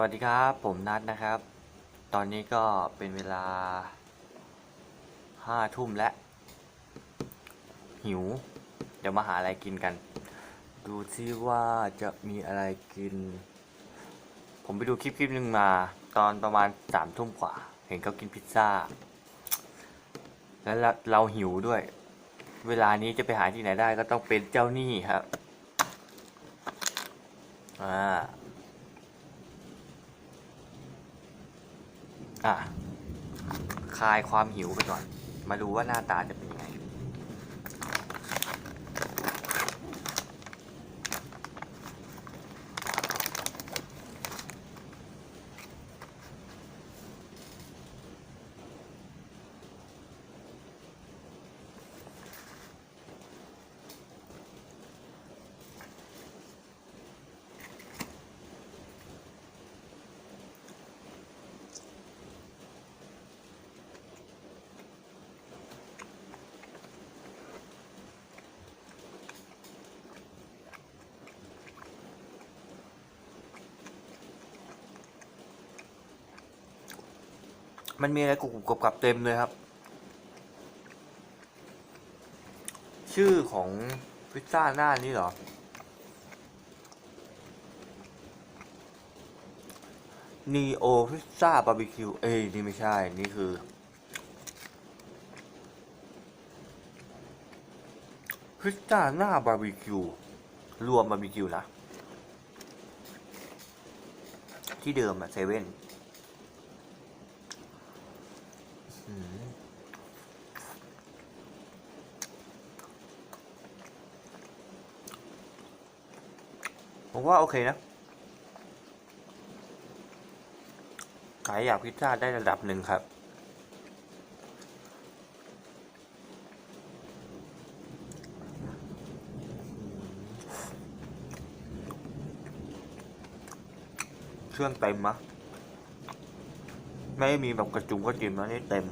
วัสดีครับ ผมนัดนะครับ ตอนนี้ก็เป็นเวลาห้าทุ่มแล้ว หิว เดี๋ยวมาหาอะไรกินกัน ดูซิว่าจะมีอะไรกิน ผมไปดูคลิปคลิปหนึ่งมา ตอนประมาณสามทุ่มกว่า เห็นเขากินพิซซ่า แล้วเราเราหิวด้วย เวลานี้จะไปหาที่ไหนได้ก็ต้องเป็นเจ้าหนี้ครับ อ่า อะคลายความหิวไปก่อน มาดูว่าหน้าตาจะเป็นยังไง มันมีอะไรกรุบกรับเต็มเลยครับ ชื่อของพิซซ่าหน้านี้เหรอ นีโอพิซซ่าบาร์บีคิว เอ้ยนี่ไม่ใช่ นี่คือ พิซซ่าหน้าบาร์บีคิว รวมบาร์บีคิวนะ ที่เดิมอะเซเว่น ผมว่าโอเคนะขายอยากพิซซ่าได้ระดับหนึ่งครับ เครื่องเต็มมะ ไม่มีแบบกระจุงกระจิมแล้วนี่เต็ม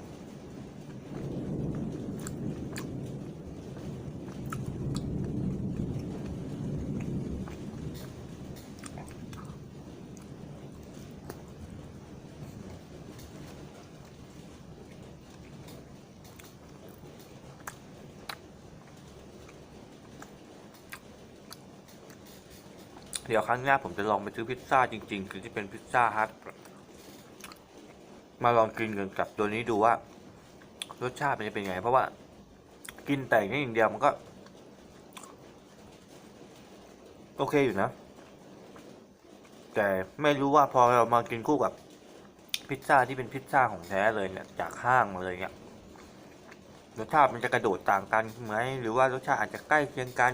เดี๋ยวครั้งหน้าผมจะลองไปซื้อพิซซ่าจริงๆ คือที่เป็นพิซซ่าฮัท มาลองกินกันกับตัวนี้ดูว่ารสชาติมันจะเป็นยังไง เพราะว่ากินแต่แค่อย่างเดียวมันก็ โอเคอยู่นะ แต่ไม่รู้ว่าพอเรามากินคู่กับพิซซ่าที่เป็นพิซซ่าของแท้เลยเนี่ยจากห้างเลยเนี่ยรสชาติมันจะกระโดดต่างกันไหมหรือว่ารสชาติอาจจะใกล้เคียงกัน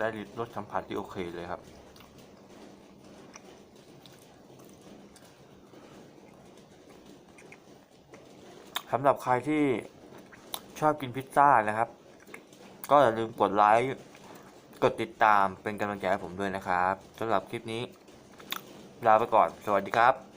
ได้รสสัมผัสที่โอเคเลยครับ สำหรับใครที่ชอบกินพิซซ่านะครับ ก็อย่าลืมกดไลค์ กดติดตามเป็นกำลังใจให้ผมด้วยนะครับสำหรับคลิปนี้ ลาไปก่อน สวัสดีครับ